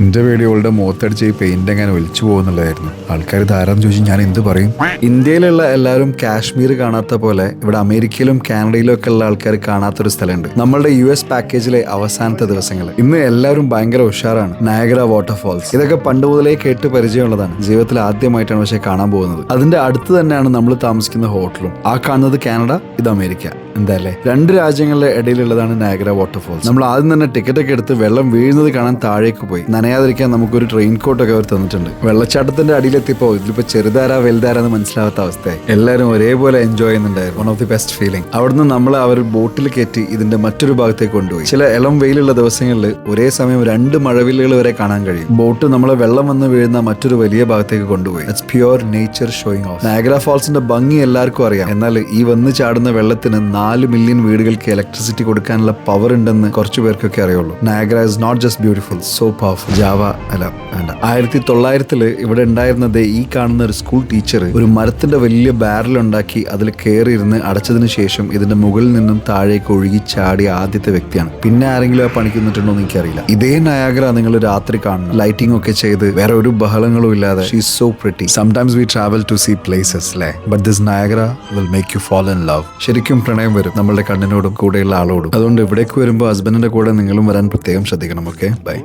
എന്റെ വീഡിയോകളുടെ മുഖത്തടിച്ച് ഈ പെയിന്റ് എങ്ങനെ ഒലിച്ചു പോകുന്നുള്ളതായിരുന്നു. ആൾക്കാർ ധാരാളം ചോദിച്ചു ഞാൻ എന്ത് പറയും? ഇന്ത്യയിലുള്ള എല്ലാവരും കാശ്മീർ കാണാത്ത പോലെ ഇവിടെ അമേരിക്കയിലും കാനഡയിലും ഒക്കെ ഉള്ള ആൾക്കാർ കാണാത്തൊരു സ്ഥലമുണ്ട്. നമ്മളുടെ യു എസ് പാക്കേജിലെ അവസാനത്തെ ദിവസങ്ങൾ ഇന്ന് എല്ലാവരും ഭയങ്കര ഉഷാറാണ്. നയഗ്ര വാട്ടർഫോൾസ് ഇതൊക്കെ പണ്ട് മുതലേ കേട്ട് പരിചയമുള്ളതാണ്. ജീവിതത്തിൽ ആദ്യമായിട്ടാണ് പക്ഷേ കാണാൻ പോകുന്നത്. അതിന്റെ അടുത്ത് തന്നെയാണ് നമ്മൾ താമസിക്കുന്ന ഹോട്ടലും. ആ കാണുന്നത് കാനഡ ഇത് അമേരിക്ക. എന്താല്ലേ? രണ്ട് രാജ്യങ്ങളുടെ ഇടയിലുള്ളതാണ് നയഗ്ര വാട്ടർഫോൾസ് നമ്മൾ ആദ്യം തന്നെ ടിക്കറ്റ് ഒക്കെ എടുത്ത് വെള്ളം വീഴുന്നത് കാണാൻ താഴേക്ക് പോയി. നനയാതിരിക്കാൻ നമുക്കൊരു ട്രെയിൻ കോട്ട് ഒക്കെ അവർ തന്നിട്ടുണ്ട്. വെള്ളച്ചാട്ടത്തിന്റെ അടിയിലെത്തിയപ്പോ ഇതിലിപ്പോ ചെറുതാരാ വലുതാരാ എന്ന് മനസ്സിലാവാത്ത അവസ്ഥയായി. എല്ലാവരും ഒരേപോലെ എൻജോയ് ചെയ്യുന്നുണ്ടായിരുന്നു. One of the best feeling അവിടുന്ന് നമ്മൾ അവർ ബോട്ടിൽ കയറ്റി ഇതിന്റെ മറ്റൊരു ഭാഗത്തേക്ക് കൊണ്ടുപോയി. ചില ഇളം വെയിലുള്ള ദിവസങ്ങളിൽ ഒരേ സമയം രണ്ട് മഴവില്ലുകൾ വരെ കാണാൻ കഴിയും. ബോട്ട് നമ്മളെ വെള്ളം വന്ന് വീഴുന്ന മറ്റൊരു വലിയ ഭാഗത്തേക്ക് കൊണ്ടുപോയി. It's pure nature showing of Niagara ഫോൾസിന്റെ ഭംഗി എല്ലാവർക്കും അറിയാം. എന്നാൽ ഈ വന്ന് ചാടുന്ന വെള്ളത്തിന് നാല് മില്യൺ വീടുകൾക്ക് ഇലക്ട്രിസിറ്റി കൊടുക്കാനുള്ള പവർ ഉണ്ടെന്ന് കുറച്ചു പേർക്കൊക്കെ അറിയുള്ളൂ. Niagara is not just beautiful so powerful Java അല്ല വേണ്ട. ആയിരത്തി തൊള്ളായിരത്തിൽ ഇവിടെ ഉണ്ടായിരുന്നത് ഈ കാണുന്ന ഒരു സ്കൂൾ ടീച്ചർ ഒരു മരത്തിന്റെ വലിയ ബാരൽ ഉണ്ടാക്കി അതിൽ കയറിയിരുന്ന് അടച്ചതിന് ശേഷം ഇതിന്റെ മുകളിൽ നിന്നും താഴേക്ക് ഒഴുകി ചാടിയ ആദ്യത്തെ വ്യക്തിയാണ്. പിന്നെ ആരെങ്കിലും ആ പണിക്ക് നിന്നിട്ടുണ്ടോ എന്ന് എനിക്കറിയില്ല. ഇതേ നയാഗ്ര നിങ്ങൾ രാത്രി കാണണം. ലൈറ്റിംഗ് ഒക്കെ ചെയ്ത് വേറെ ഒരു ബഹളങ്ങളും ഇല്ലാതെ. She so pretty sometimes we travel to see places അല്ലേ but this Niagara will make you fall in love ശരിക്കും പ്രണയം വരും. നമ്മളുടെ കണ്ണിനോടും കൂടെയുള്ള ആളോടും. അതുകൊണ്ട് ഇവിടേക്ക് വരുമ്പോൾ ഹസ്ബൻഡിന്റെ കൂടെ നിങ്ങളും വരാൻ പ്രത്യേകം ശ്രദ്ധിക്കണം ഓക്കെ ബൈ